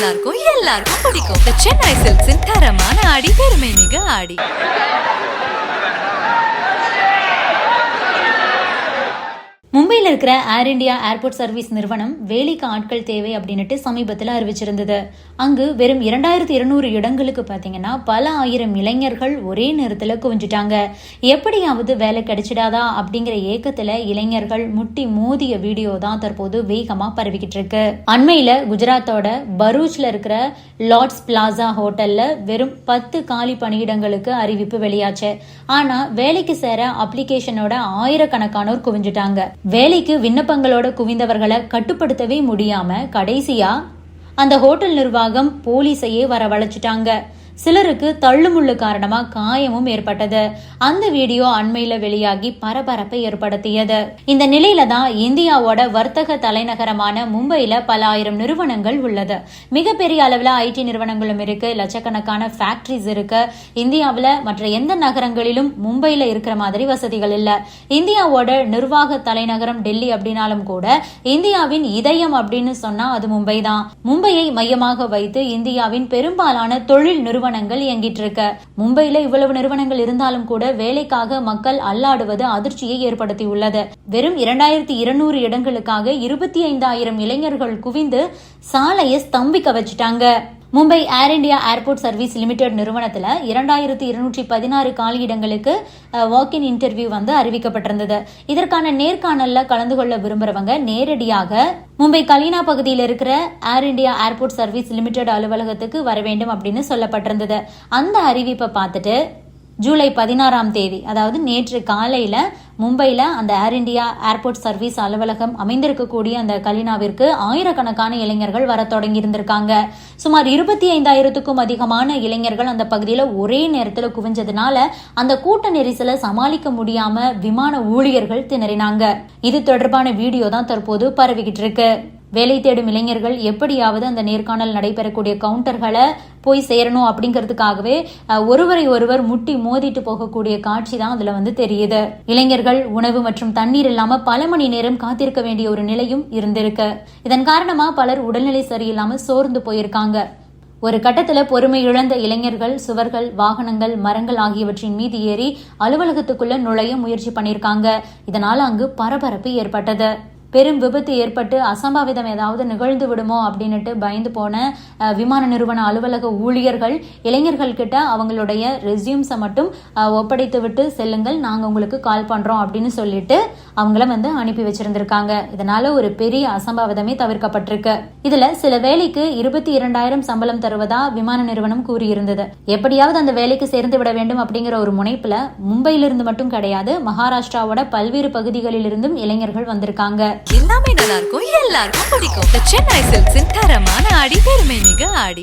நல்லா இருக்கும் எல்லாருக்கும் பிடிக்கும். சென்னை சில்க்ஸின் தரமான ஆடி பெருமை மிக ஆடி மும்பையில் இருக்கிற ஏர் இண்டியா ஏர்போர்ட் சர்வீஸ் நிறுவனம் வேலைக்கு ஆட்கள் தேவை அப்படின்னுட்டு சமீபத்தில் அறிவிச்சிருந்தது. அங்கு வெறும் இரண்டாயிரத்தி இருநூறு இடங்களுக்கு பார்த்தீங்கன்னா பல ஆயிரம் இளைஞர்கள் ஒரே நேரத்தில் குவிஞ்சிட்டாங்க. எப்படியாவது வேலை கிடைச்சிடாதா அப்படிங்கிற ஏக்கத்தில் இளைஞர்கள் முட்டி மோதிய வீடியோ தான் தற்போது வேகமாக பரவிக்கிட்டு இருக்கு. அண்மையில் குஜராத்தோட பரூச்ல இருக்கிற லார்ட்ஸ் பிளாசா ஹோட்டல்ல வெறும் பத்து காலி பணியிடங்களுக்கு அறிவிப்பு வெளியாச்சு. ஆனா வேலைக்கு சேர அப்ளிகேஷனோட ஆயிரக்கணக்கானோர் குவிஞ்சிட்டாங்க. வேலைக்கு விண்ணப்பங்களோட குவிந்தவர்களை கட்டுப்படுத்தவே முடியாம கடைசியா அந்த ஹோட்டல் நிர்வாகம் போலீஸையே வரவழைச்சிட்டாங்க. சிலருக்கு தள்ளுமுள்ளு காரணமா காயமும் ஏற்பட்டது. அந்த வீடியோ அண்மையில வெளியாகி பரபரப்பை ஏற்படுத்தியது. இந்த நிலையில தான் இந்தியாவோட வர்த்தக தலைநகரமான மும்பையில பல ஆயிரம் நிறுவனங்கள் உள்ளது. மிகப்பெரிய அளவுல ஐடி நிறுவனங்களும் இருக்கு. லட்சக்கணக்கான ஃபேக்டரிஸ் இருக்கு. இந்தியாவில் மற்ற எந்த நகரங்களிலும் மும்பையில இருக்கிற மாதிரி வசதிகள் இல்ல. இந்தியாவோட நிர்வாக தலைநகரம் டெல்லி அப்படின்னாலும் கூட இந்தியாவின் இதயம் அப்படின்னு சொன்னா அது மும்பை தான். மும்பையை மையமாக வைத்து இந்தியாவின் பெரும்பாலான தொழில் நிறுவனங்கள் இயங்கிட்டு இருக்கு. மும்பையில இவ்வளவு நிறுவனங்கள் இருந்தாலும் கூட வேலைக்காக மக்கள் அல்லாடுவது அதிர்ச்சியை ஏற்படுத்தியுள்ளது. வெறும் இரண்டாயிரத்தி இருநூறு இடங்களுக்காக இருபத்தி ஐந்தாயிரம் இளைஞர்கள் குவிந்து சாலையை ஸ்தம்பிக்க வச்சுட்டாங்க. Mumbai Air India airport service limited நிறுவனத்தில் இரண்டாயிரத்தி இருநூற்றி பதினாறு காலியிடங்களுக்கு வாக்கின் இன்டர்வியூ வந்து அறிவிக்கப்பட்டிருந்தது. இதற்கான நேர்காணல்ல கலந்து கொள்ள விரும்புறவங்க நேரடியாக மும்பை கலீனா பகுதியில் இருக்கிற Air India airport service limited அலுவலகத்துக்கு வர வேண்டும் அப்படின்னு சொல்லப்பட்டிருந்தது. அந்த அறிவிப்பை பார்த்துட்டு ஜூலை பதினாறாம் தேதி அதாவது நேற்று காலையில மும்பையில் அந்த ஏர் இண்டியா ஏர்போர்ட் சர்வீஸ் அலுவலகம் அமைந்திருக்கக்கூடிய அந்த கலினாவிற்கு ஆயிரக்கணக்கான இளைஞர்கள் வர தொடங்கி இருந்திருக்காங்க சுமார் இருபத்தி ஐந்தாயிரத்துக்கும் அதிகமான இளைஞர்கள் அந்த பகுதியில் ஒரே நேரத்தில் குவிஞ்சதுனால அந்த கூட்ட நெரிசலை சமாளிக்க முடியாம விமான ஊழியர்கள் திணறினாங்க. இது தொடர்பான வீடியோ தான் தற்போது பரவிக்கிட்டு இருக்கு. வேலை தேடும் இளைஞர்கள் எப்படியாவது அந்த நேர்காணல் நடைபெறக்கூடிய கவுண்டர்களை போய் சேரணும் அப்படிங்கிறதுக்காகவே ஒருவரை ஒருவர் முட்டி மோதிட்டு போகக்கூடிய காட்சி தான் அதுல வந்து தெரியுது. இளைஞர்கள் உணவு மற்றும் தண்ணீர் இல்லாம பல மணி நேரம் காத்திருக்க வேண்டிய ஒரு நிலையும் இருந்திருக்கு. இதன் காரணமா பலர் உடல்நிலை சரியில்லாம சோர்ந்து போயிருக்காங்க. ஒரு கட்டத்துல பொறுமை இழந்த இளைஞர்கள் சுவர்கள் வாகனங்கள் மரங்கள் ஆகியவற்றின் மீது ஏறி அலுவலகத்துக்குள்ள நுழைய முயற்சி பண்ணியிருக்காங்க இதனால அங்கு பரபரப்பு ஏற்பட்டது. பெரும் விபத்து ஏற்பட்டு அசம்பாவிதம் ஏதாவது நிகழ்ந்து விடுமோ அப்படின்னுட்டு பயந்து போன விமான நிறுவன அலுவலக ஊழியர்கள் இளைஞர்கள் கிட்ட அவங்களுடைய ரெசியூம்ஸை மட்டும் ஒப்படைத்து விட்டு செல்லுங்கள் நாங்கள் உங்களுக்கு கால் பண்ணுறோம் அப்படின்னு சொல்லிட்டு அவங்கள வந்து அனுப்பி வச்சிருந்திருக்காங்க. இதனால ஒரு பெரிய அசம்பாவிதமே தவிர்க்கப்பட்டிருக்கு. இதுல சில வேலைக்கு இருபத்தி இரண்டாயிரம் சம்பளம் தருவதா விமான நிறுவனம் கூறியிருந்தது. எப்படியாவது அந்த வேலைக்கு சேர்ந்து விட வேண்டும் அப்படிங்கிற ஒரு முனைப்புல மும்பையிலிருந்து மட்டும் கிடையாது மகாராஷ்டிராவோட பல்வேறு பகுதிகளிலிருந்தும் இளைஞர்கள் வந்திருக்காங்க. எல்லாமே நல்லா இருக்கும் எல்லாருக்கும் பிடிக்கும். சென்னை சில்க்ஸின் தரமான ஆடி பெருமை மிக ஆடி.